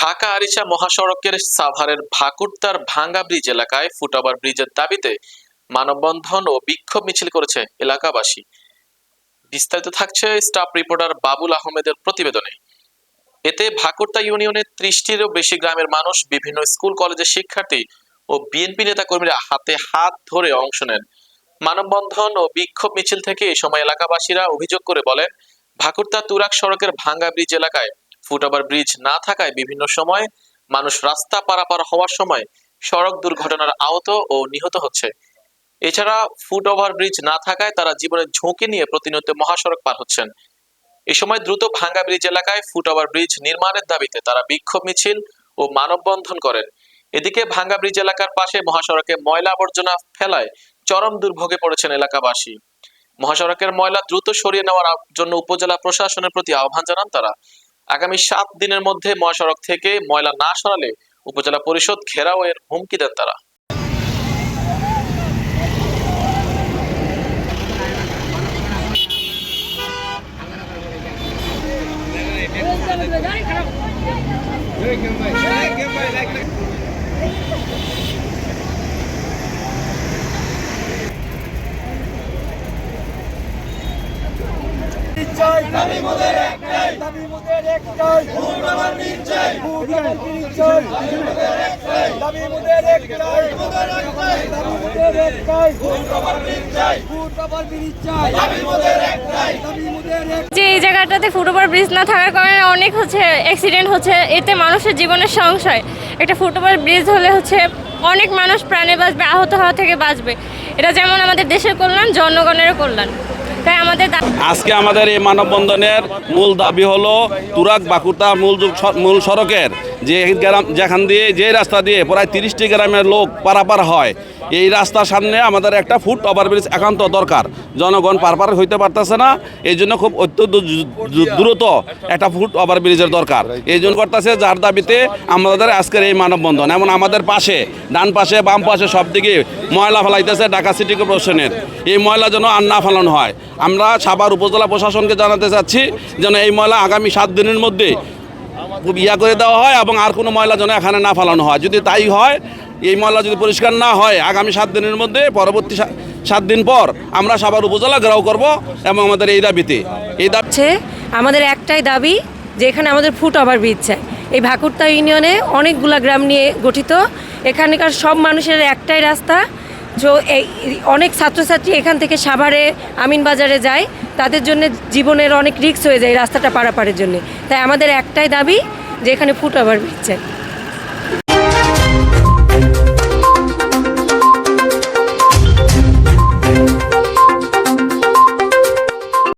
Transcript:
ঢাকা আরিচা মহাসড়কের সাভারের ভাকুরতার ভাঙ্গা ব্রিজ এলাকায় ফুটওভার ব্রিজের দাবিতে মানববন্ধন ও বিক্ষোভ মিছিল করেছে এলাকাবাসী। বিস্তারিত থাকছে স্টাফ রিপোর্টার বাবুল আহমেদের প্রতিবেদনে। এতে ভাকুরতা ইউনিয়নের ত্রিশটিরও বেশি গ্রামের মানুষ, বিভিন্ন স্কুল, কলেজের শিক্ষার্থী ও বিএনপি নেতাকর্মীরা হাতে হাত ধরে অংশ নেন। মানববন্ধন ও বিক্ষোভ মিছিল থেকে এই সময় এলাকাবাসীরা অভিযোগ করে বলেন, ভাকুরতা তুরাক সড়কের ভাঙ্গা ব্রিজ এলাকায় ফুটওভার ব্রিজ না থাকায় বিভিন্ন সময় মানুষ রাস্তা পারাপার হওয়ার সময় সড়ক দুর্ঘটনার আহত ও নিহত হচ্ছে। এছাড়া ফুটওভার ব্রিজ না থাকায় তারা জীবনের ঝুঁকি নিয়ে প্রতিনিয়ত মহাসড়ক পার হচ্ছেন। এ সময় দ্রুত ভাঙ্গা ব্রিজ এলাকায় ফুটওভার ব্রিজ নির্মাণের দাবিতে তারা বিক্ষোভ মিছিল ও মানববন্ধন করেন। এদিকে ভাঙ্গা ব্রিজ এলাকার পাশে মহাসড়কে ময়লা আবর্জনা ফেলায় চরম দুর্ভোগে পড়েছেন এলাকাবাসী। মহাসড়কের ময়লা দ্রুত সরিয়ে নেওয়ার জন্য উপজেলা প্রশাসনের প্রতি আহ্বান জানান তারা। আগামী সাত দিনের মধ্যে মহাসড়ক থেকে ময়লা না সরালে উপজেলা পরিষদ ঘেরাও এর হুমকি দেন তারা। চাই মোদের একটাই দাবি মোদের একটাই। ভোট আমার চাই ভোট আমার চাই দাবি মোদের একটাই। দাবি মোদের একটাই দাবি মোদের একটাই। ভোট আমার দিন চাই ভোট আমার চাই দাবি মোদের একটাই। দাবি মোদের এক যে এই জায়গাটাতে ফুটওভার ব্রিজ না থাকার কারণে অনেক হচ্ছে অ্যাক্সিডেন্ট হচ্ছে এতে মানুষের জীবনের সংশয়। একটা ফুটওভার ব্রিজ হলে হচ্ছে অনেক মানুষ প্রাণে বাঁচবে আহত হওয়া থেকে বাঁচবে। এটা যেমন আমাদের দেশের কল্যাণ জনগণেরও কল্যাণ। তাই আমাদের আজকে আমাদের এই মানববন্ধনের মূল দাবি হলো তুরাক বাকুতা মূল মূল সড়কের যে গ্রাম যেখান দিয়ে যে রাস্তা দিয়ে প্রায় তিরিশটি গ্রামের লোক পারাপার হয়। এই রাস্তার সামনে আমাদের একটা ফুট ওভারব্রিজ একান্ত দরকার। জনগণ পারপার হইতে পারতেছে না, এই জন্য খুব অত্যন্ত দ্রু- দ্রু- দ্রুত একটা ফুট ওভারব্রিজের দরকার। এই জন্য করতেছে যার দাবিতে আমাদের আজকের এই মানববন্ধন। এমন আমাদের পাশে, ডান পাশে, বাম পাশে সব দিকে ময়লা ফেলাইতেছে ঢাকা সিটি কর্পোরেশনের এই ময়লা যেন আর না ফেলানো হয়। আমরা সাভার উপজেলা প্রশাসনকে জানাতে চাচ্ছি যেন এই ময়লা আগামী সাত দিনের মধ্যে ইয়া করে দেওয়া হয় এবং আর কোনো ময়লা যেন এখানে না ফেলানো হয়। যদি তাই হয় এই ময়লা যদি পরিষ্কার না হয়, আগামী সাত দিনের মধ্যে, পরবর্তী সাত দিন পর আমরা সবার উপজেলা গ্রাহ করব এবং আমাদের এই দাবিতে। এই দাবছে আমাদের একটাই দাবি যে এখানে আমাদের ফুট ওভার ব্রিজ চাই। এই ভাকুরতা ইউনিয়নে অনেকগুলা গ্রাম নিয়ে গঠিত। এখানকার সব মানুষের একটাই রাস্তা, যে এই অনেক ছাত্রছাত্রী এখান থেকে সাভারে আমিন বাজারে যায়। তাদের জন্য জীবনের অনেক রিস্ক হয়ে যায় রাস্তাটা পারাপারের জন্য। তাই আমাদের একটাই দাবি যে এখানে ফুট ওভার ব্রিজ চাই।